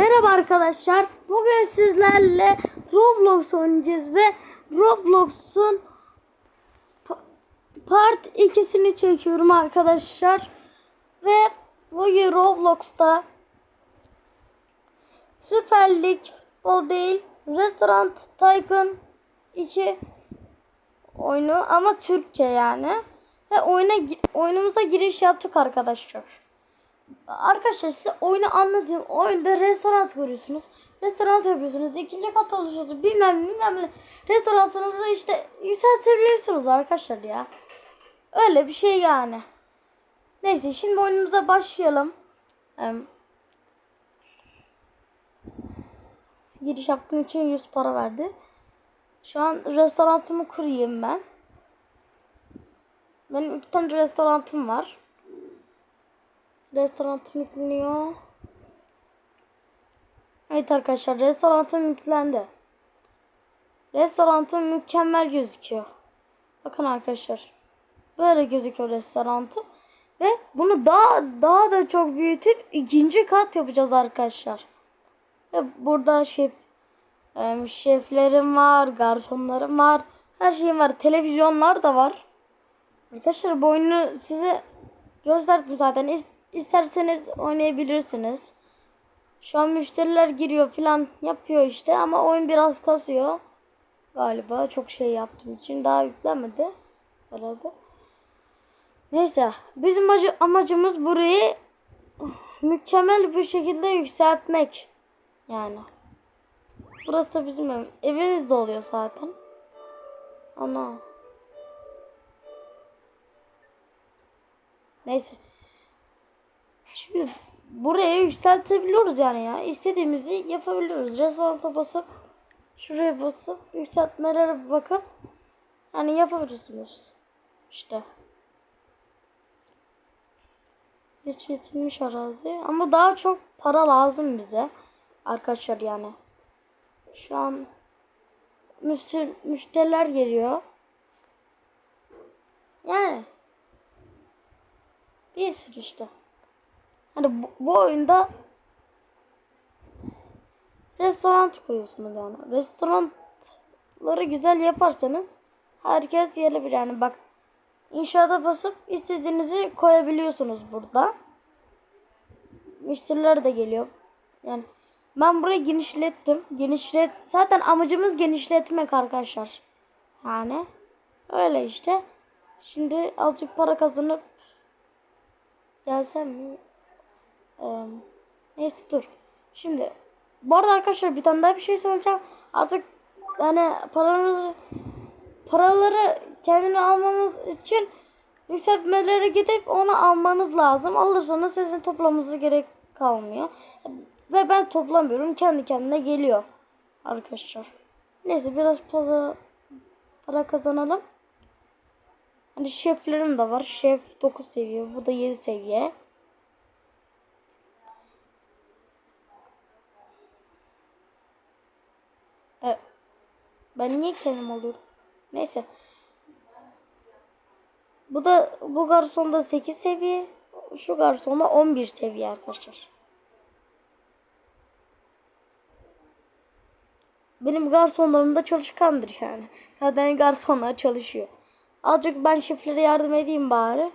Merhaba arkadaşlar. Bugün sizlerle Roblox oynayacağız ve Roblox'un pa- part 2'sini çekiyorum arkadaşlar. Ve bugün Roblox'ta Süper Lig futbol değil, Restaurant Tycoon 2 oyunu ama Türkçe yani. Ve oyuna oyunumuza giriş yaptık arkadaşlar. Arkadaşlar size oyunu anlatayım. Oyunda restoran kuruyorsunuz. Restoran yapıyorsunuz. ikinci kat oluşuyorsunuz. Bilmem bilmem ne. Restoranınızı işte yükseltebiliyorsunuz arkadaşlar ya. Öyle bir şey yani. Neyse şimdi oyunumuza başlayalım. Giriş yaptığım için 100 para verdi. Şu an restoranımı kurayım ben. Benim iki tane restoranım var. Restoranım yükleniyor. Evet arkadaşlar restoranım yüklendi. Restoranım mükemmel gözüküyor. Bakın arkadaşlar. Böyle gözüküyor restoranım. Ve bunu daha daha da çok büyütüp ikinci kat yapacağız arkadaşlar. Ve burada şef şeflerim var, garsonlarım var. Her şeyim var. Televizyonlar da var. Arkadaşlar bu oyunu size gösterdim zaten. İs- İsterseniz oynayabilirsiniz. Şu an müşteriler giriyor falan yapıyor işte ama oyun biraz kasıyor. Galiba çok şey yaptığım için daha yüklenmedi. Herhalde. Neyse bizim acı- amacımız burayı mükemmel bir şekilde yükseltmek. Yani. Burası da bizim ev. Eviniz de oluyor zaten. Ana. Neyse. Şimdi buraya yükseltebiliyoruz yani ya. İstediğimizi yapabiliyoruz. Restoranta basıp şuraya basıp yükseltmelere bakıp yani yapabilirsiniz. İşte. Geçitilmiş arazi. Ama daha çok para lazım bize. Arkadaşlar yani. Şu an müşteri, müşteriler geliyor. Yani. Bir sürü işte. Hani bu, bu oyunda restoran kuruyorsunuz yani. Restoranları güzel yaparsanız herkes gelebilir yani bak inşaata basıp istediğinizi koyabiliyorsunuz burada. Müşteriler de geliyor. Yani ben burayı genişlettim. Genişlet zaten amacımız genişletmek arkadaşlar. Yani öyle işte. Şimdi azıcık para kazanıp gelsem mi? Neyse dur. Şimdi bu arada arkadaşlar bir tane daha bir şey söyleyeceğim. Artık yani paramızı paraları kendine almamız için yükseltmelere gidip onu almanız lazım. Alırsanız sizin toplamanıza gerek kalmıyor. Ve ben toplamıyorum. Kendi kendine geliyor. Arkadaşlar. Neyse biraz para, para kazanalım. Hani şeflerim de var. Şef 9 seviye. Bu da 7 seviye. Evet. Ben niye kendim alıyorum? Neyse. Bu da bu garsonda 8 seviye. Şu garsonda 11 seviye arkadaşlar. Benim garsonlarım da çalışkandır yani. Zaten garsonlar çalışıyor. Azıcık ben şeflere yardım edeyim bari.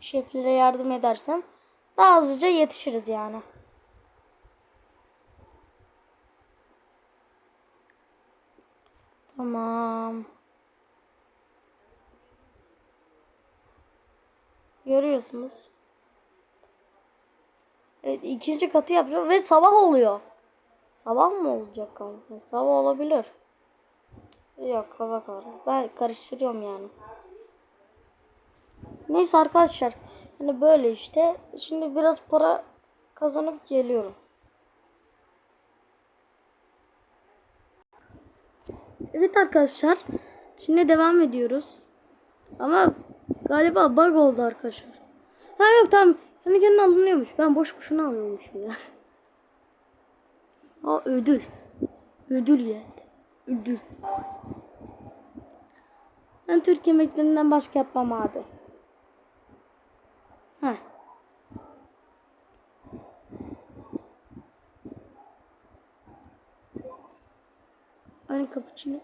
Şeflere yardım edersem daha hızlıca yetişiriz yani. Tamam. Görüyorsunuz. Evet ikinci katı yapacağım ve sabah oluyor. Sabah mı olacak galiba? Sabah olabilir. Yok hava kararı. Ben karıştırıyorum yani. Neyse arkadaşlar. Hani böyle işte. Şimdi biraz para kazanıp geliyorum. Evet arkadaşlar. Şimdi devam ediyoruz. Ama galiba bug oldu arkadaşlar. Ha yok tamam. Kendi kendine alınıyormuş. Ben boş boşuna alıyormuşum ya. Aa ödül. Ödül geldi. Ödül. Ben Türk yemeklerinden başka yapmam abi. Heh. Cappuccino.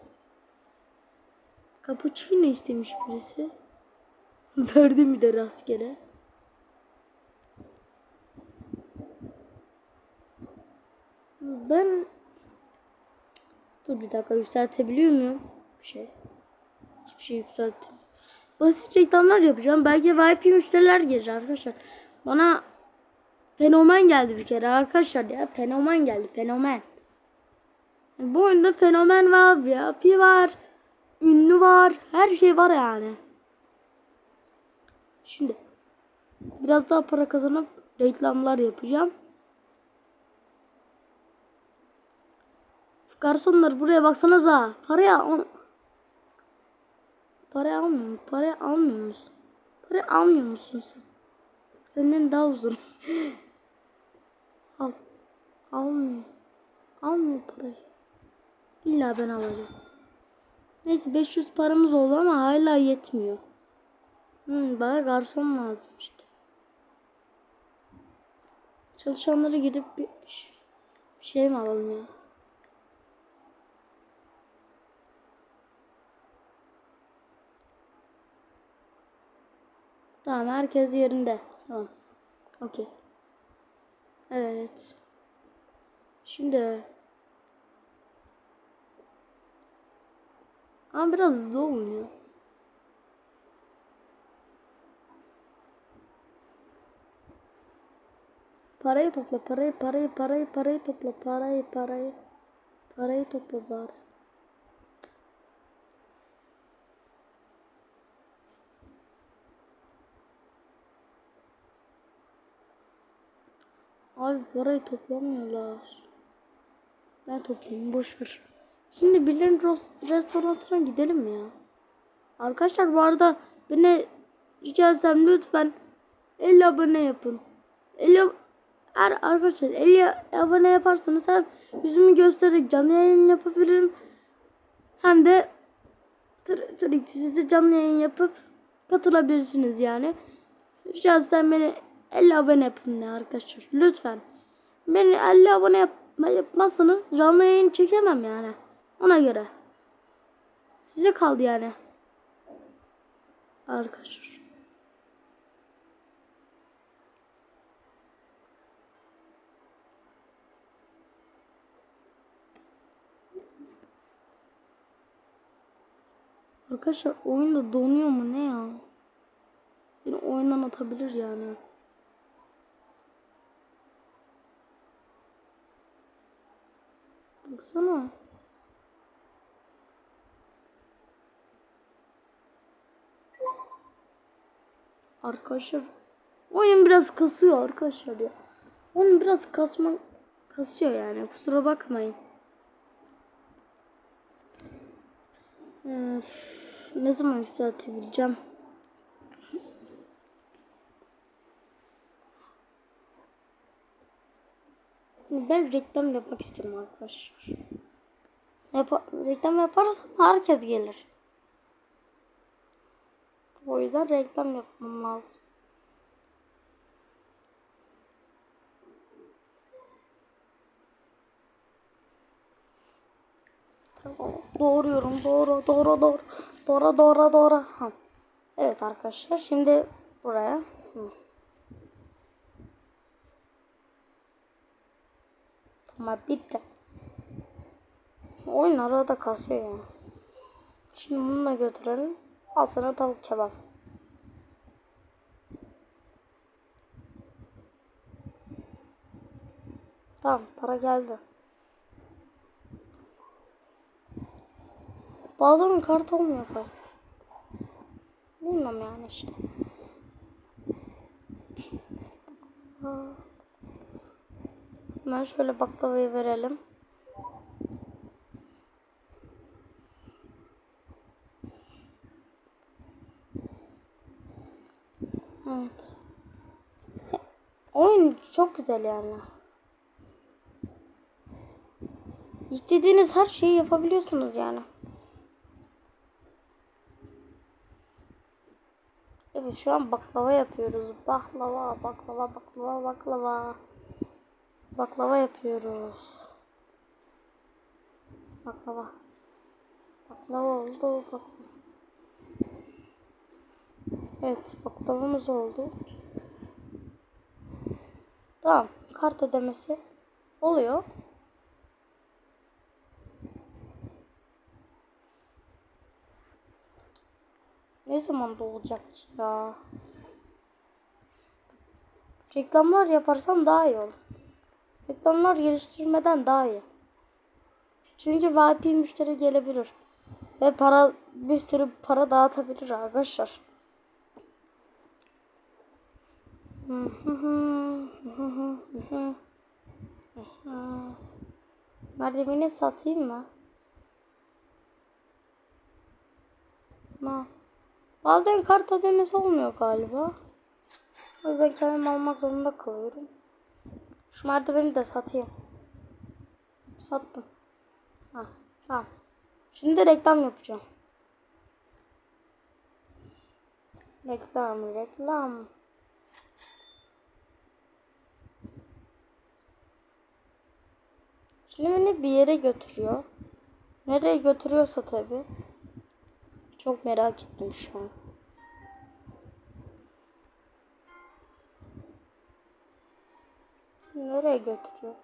Cappuccino istemiş birisi. Verdi mi de rastgele. Ben Dur bir dakika yükseltebiliyor muyum? Bir şey. Hiçbir şey yükseltim. Basit reklamlar yapacağım. Belki VIP müşteriler gelir arkadaşlar. Bana fenomen geldi bir kere arkadaşlar ya. Fenomen geldi. Fenomen. Bu oyunda fenomen var, VIP var, ünlü var, her şey var yani. Şimdi biraz daha para kazanıp reklamlar yapacağım. Garsonlar buraya baksanıza. Paraya al. Parayı almıyor musun? Parayı almıyor musun? Parayı almıyor musun sen? Senin daha uzun. Al. Almıyor. Almıyor parayı. İlla ben alacağım. Neyse 500 paramız oldu ama hala yetmiyor. Hmm, bana garson lazım işte. Çalışanlara gidip bir şey mi alalım ya? Tamam herkes yerinde. Tamam. Okey. Evet. Şimdi Ama biraz hızlı olmuyor. Parayı topla, parayı, parayı, parayı, parayı topla, parayı, parayı. Parayı topla bari. Abi parayı toplamıyorlar. Ben toplayayım boş ver. Şimdi ros- restoranına gidelim ya? Arkadaşlar bu arada beni rica etsem lütfen 50 abone yapın. 50 her arkadaşlar 50 abone yaparsanız hem yüzümü göstererek canlı yayın yapabilirim. Hem de sü- sürekli size canlı yayın yapıp katılabilirsiniz yani. Rica etsem beni 50 abone yapın ya arkadaşlar. Lütfen. Beni 50 abone yap yapmazsanız canlı yayın çekemem yani. Ona göre. Size kaldı yani. Arkadaşlar. Arkadaşlar oyunda donuyor mu ne ya? Beni oyundan atabilir yani. Baksana. Arkadaşlar oyun biraz kasıyor arkadaşlar ya. Oyun biraz kasma kasıyor yani kusura bakmayın. Öf, ne zaman yükseltebileceğim? Ben reklam yapmak istiyorum arkadaşlar. Yap reklam yaparsam herkes gelir. O yüzden reklam yapmam lazım. Tamam. Doğruyorum. Doğru. Doğru. Doğru. Doğru. Doğru. Doğru. Ha. Evet arkadaşlar. Şimdi buraya. Hı. Tamam bitti. Oyun arada kasıyor yani. Şimdi bunu da götürelim. Al sana tavuk kebap. Tamam para geldi. Bazen kart olmuyor kart. Bilmem yani işte. Hemen şöyle baklavayı verelim. Evet. Oyun çok güzel yani. İstediğiniz her şeyi yapabiliyorsunuz yani. Evet şu an baklava yapıyoruz. Baklava, baklava, baklava, baklava. Baklava yapıyoruz. Baklava. Baklava oldu. Baklava. Evet baklavamız oldu. Tamam. Kart ödemesi oluyor. Ne zaman olacak ya? Reklamlar yaparsam daha iyi olur. Reklamlar geliştirmeden daha iyi. Çünkü VIP müşteri gelebilir. Ve para bir sürü para dağıtabilir arkadaşlar. Merdiveni satayım mı? Ma. Bazen kart ödemesi olmuyor galiba. O yüzden kendim almak zorunda kalıyorum. Şu merdiveni de satayım. Sattım. Ha, tamam. Şimdi reklam yapacağım. Reklam, reklam. Şimdi beni bir yere götürüyor. Nereye götürüyorsa tabi. Çok merak ettim şu an. Nereye götürüyor?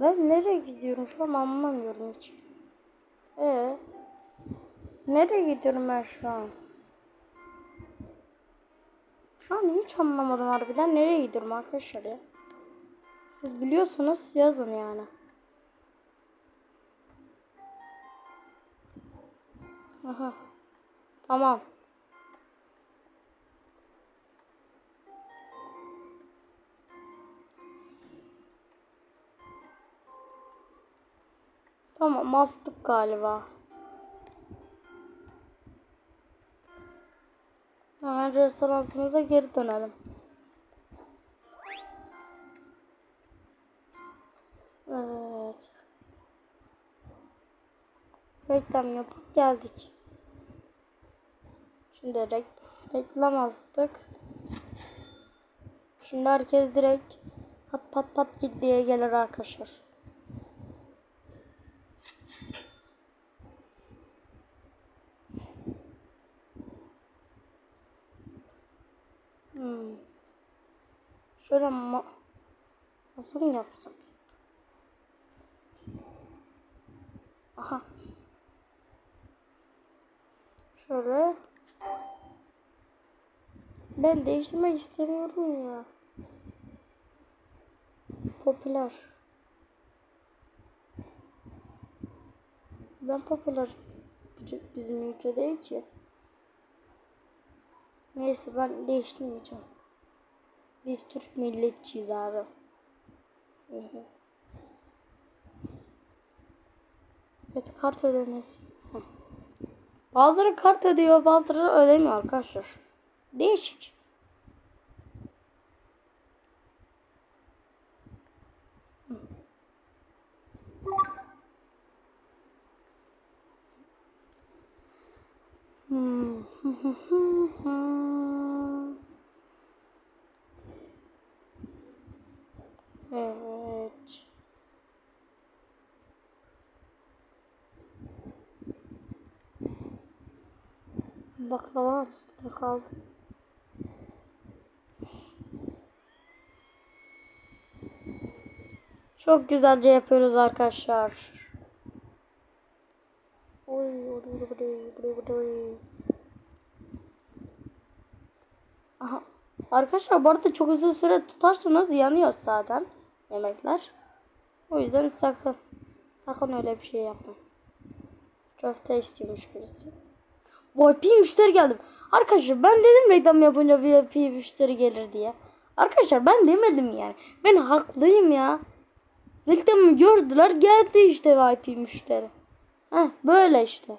Ben nereye gidiyorum şu an anlamıyorum hiç. Ee, nereye gidiyorum ben şu an? Şu an hiç anlamadım harbiden nereye gidiyorum arkadaşlar ya. Siz biliyorsunuz yazın yani. Aha. Tamam. Tamam bastık galiba. Hemen restoranımıza geri dönelim. Evet. Reklam yapıp geldik. Şimdi rek reklam astık. Şimdi herkes direkt pat pat pat git gelir arkadaşlar. Hmm. Şöyle ma nasıl yapsak? Aha. Şöyle. Ben değiştirmek istemiyorum ya. Popüler. Ben popüler bizim ülkede değil ki. Neyse ben değiştirmeyeceğim. Biz Türk milletçiyiz abi. Hı hı. Evet kart ödemesi. Hı. Bazıları kart ödüyor bazıları ödemiyor arkadaşlar. Değişik. Hı. Hmm. Evet. Baklava nerede kaldı? Çok güzelce yapıyoruz arkadaşlar. Aha. Arkadaşlar bu arada çok uzun süre tutarsanız yanıyor zaten yemekler. O yüzden sakın sakın öyle bir şey yapmayın. Köfte istiyormuş birisi. VIP müşteri geldim. Arkadaşlar ben dedim reklam yapınca VIP müşteri gelir diye. Arkadaşlar ben demedim yani. Ben haklıyım ya. Reklamı gördüler geldi işte VIP müşteri. Heh böyle işte.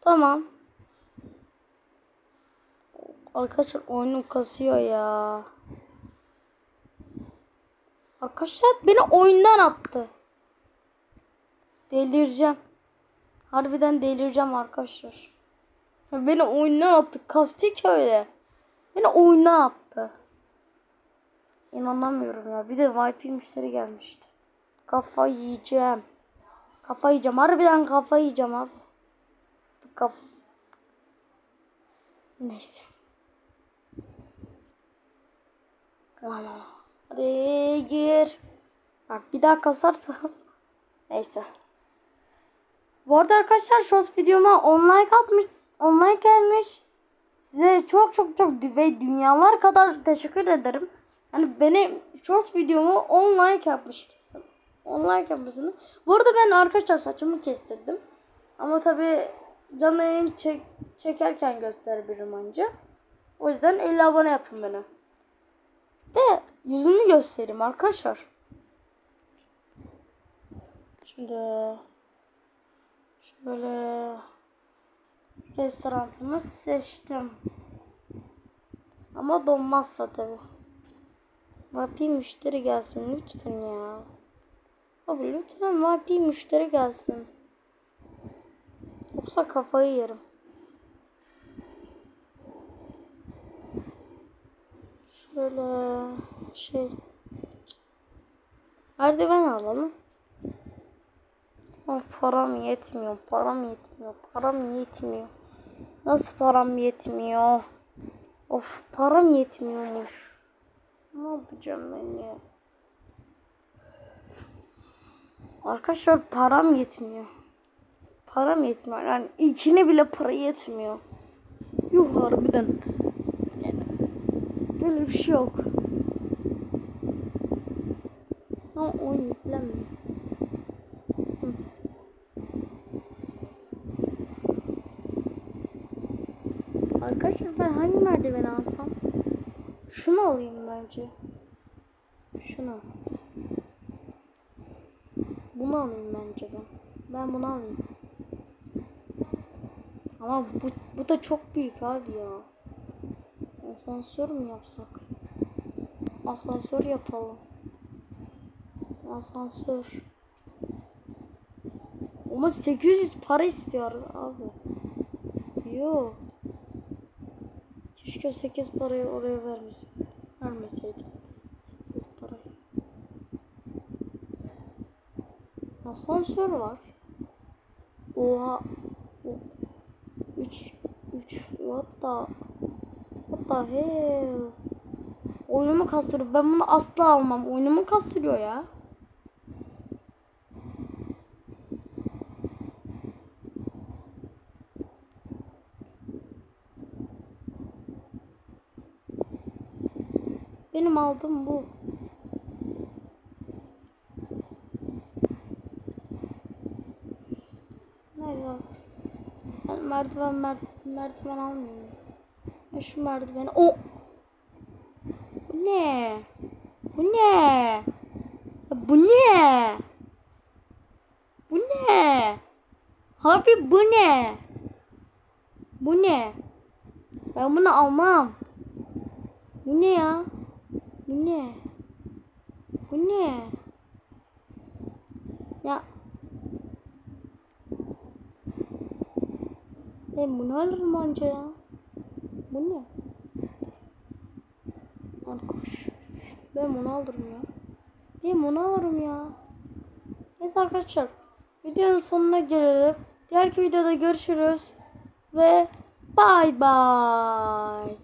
Tamam. Arkadaşlar oyunum kasıyor ya. Arkadaşlar beni oyundan attı. Delireceğim. Harbiden delireceğim arkadaşlar. Beni oyundan attı. Kastik öyle. Beni oyundan attı. İnanamıyorum ya. Bir de VIP müşteri gelmişti. Kafa yiyeceğim. Kafa yiyeceğim. Harbiden kafa yiyeceğim abi. Kaf Neyse. Aman. Hadi gir. Bak bir daha kasarsa. Neyse. Bu arada arkadaşlar short videoma online atmış, online gelmiş. Size çok çok çok ve dünyalar kadar teşekkür ederim. Yani benim short videomu online yapmışsın. Online yapmışsınız. Bu arada ben arkadaşlar saçımı kestirdim. Ama tabi canlı yayın çek, çekerken gösterebilirim anca. O yüzden 50 abone yapın beni. De yüzümü göstereyim arkadaşlar. Şimdi şöyle restoranımı seçtim. Ama donmazsa tabi. Vapi müşteri gelsin lütfen ya. Abi lütfen vapi müşteri gelsin. Yoksa kafayı yerim. Şöyle şey. Merdiven alalım. Of, param yetmiyor, param yetmiyor, param yetmiyor. Nasıl param yetmiyor? Of param yetmiyormuş. Ne yapacağım ben ya? Arkadaşlar param yetmiyor. Param yetmiyor. Yani içine bile para yetmiyor. Yuh harbiden. Böyle bir şey yok. Ama oyun yüklenmiyor. Arkadaşlar ben hangi merdiveni alsam? Şunu alayım bence. Şunu. Bunu alayım bence ben. Ben bunu alayım. Ama bu, bu da çok büyük abi ya. Asansör mü yapsak? Asansör yapalım. Asansör. Ama 800 para istiyor abi. Yok. Keşke 8 parayı oraya vermesin. Vermeseydim. 8 parayı. Asansör var. Oha. 3 3 what the hell? Oyunumu kastırıyor. Ben bunu asla almam. Oyunumu kastırıyor ya. Benim aldığım bu. Nerede? Ben merdiven mer merdiven almıyorum. Ya şu merdiveni. O. Bu ne? Bu ne? Ya bu ne? Bu ne? Abi bu ne? Bu ne? Ben bunu almam. Bu ne ya? Bu ne? Bu ne? Ya. Ben bunu alırım anca ya. Bu ne? Arkadaş. Ben bunu alırım ya. Ben bunu alırım ya. Neyse arkadaşlar. Videonun sonuna gelelim. Diğer videoda görüşürüz. Ve bay bay.